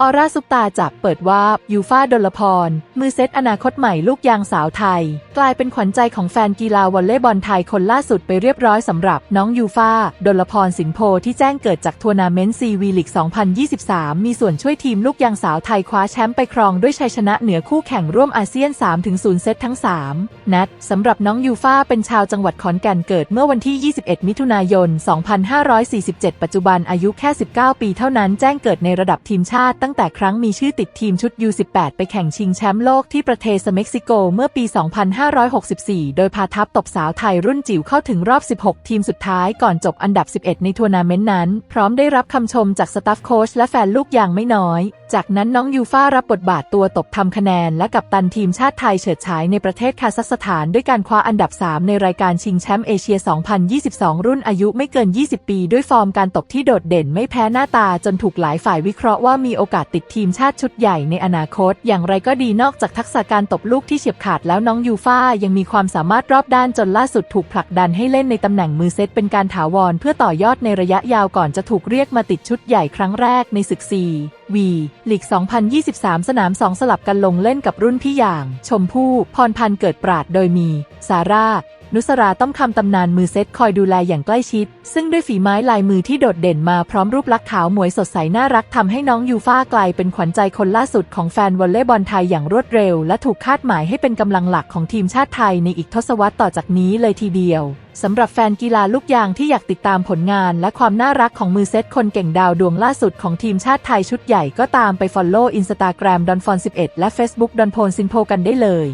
ออร่าซุปตาจับเปิดว่ายูฟาดลพร มือเซตอนาคตใหม่ลูกยางสาวไทย กลายเป็นขวัญใจของแฟนกีฬาวอลเลย์บอลไทยคนล่าสุดไปเรียบร้อยสำหรับน้องยูฟาดลพรสินโพที่แจ้งเกิดจากทัวร์นาเมนต์ซีวีลิก 2023 มีส่วนช่วยทีมลูกยางสาวไทยคว้าแชมป์ไปครองด้วยชัยชนะเหนือคู่แข่งร่วมอาเซียน 3-0 เซตทั้ง 3 นัดสำหรับน้องยูฟาเป็นชาวจังหวัดขอนแก่นเกิดเมื่อวันที่ 21 มิถุนายน 2547 ปัจจุบันอายุแค่ 19 ปีเท่านั้นแจ้งเกิดในระดับทีมชาติตั้งแต่ครั้งมีชื่อติดทีมชุด U18 ไปแข่งชิงแชมป์โลกที่ประเทศเม็กซิโกเมื่อปี 2564 โดยพาทัพตบสาวไทยรุ่นจิ๋วเข้าถึงรอบ 16 ทีมสุดท้ายก่อนจบอันดับ 11 ในทัวร์นาเมนต์นั้น พร้อมได้รับคำชมจากสตาฟโค้ชและแฟนลูกอย่างไม่น้อยจากนั้นน้องยูฟ่ารับบทบาทตัวตบทำคะแนน และกับตันทีมชาติไทยเฉิดฉายในประเทศคาซัคสถาน ด้วยการคว้าอันดับ 3 ในรายการชิงแชมป์เอเชีย 2022 รุ่นอายุไม่เกิน 20 ปี ด้วยฟอร์มการตบที่โดดเด่นไม่แพ้หน้าตาจนถูกหลายฝ่ายวิเคราะห์ว่ามีโอกาสติดทีมชาติชุดใหญ่ในอนาคต อย่างไรก็ดีนอกจากทักษะการตบลูกที่เฉียบขาดแล้วน้องยูฟ่ายังมีความสามารถรอบด้านจนล่าสุดถูกผลักดันให้เล่นในตำแหน่งมือเซตเป็นการถาวรเพื่อต่อยอดในระยะยาวก่อนจะถูกเรียกมาติดชุดใหญ่ครั้งแรกในศึกซี วีลีก 2023 สนาม 2 สลับกันลงเล่นกับรุ่นพี่อย่าง ชมพู่ พรพันธ์เกิดปราดโดยมี ซาร่า นุสราต้อมคำตำนานมือเซตคอยดูแลอย่างใกล้ชิด ซึ่งด้วยฝีไม้ลายมือที่โดดเด่นมาพร้อมรูปลักษณ์ขาวหมวยสดใสน่ารักทำให้น้องยูฟ่ากลายเป็นขวัญใจคนล่าสุดของแฟนวอลเลย์บอลไทยอย่างรวดเร็ว และถูกคาดหมายให้เป็นกำลังหลักของทีมชาติไทยในอีกทศวรรษต่อจากนี้เลยทีเดียวสำหรับแฟนกีฬาลูกยางที่อยากติดตามผลงานและความน่ารักของมือเซตคนเก่งดาวดวงล่าสุดของทีมชาติไทยชุดใหญ่ก็ตามไปฟอลโล่อินสตาแกรมดอนฟอน11และ Facebook ดอนโพนซินโพกันได้เลย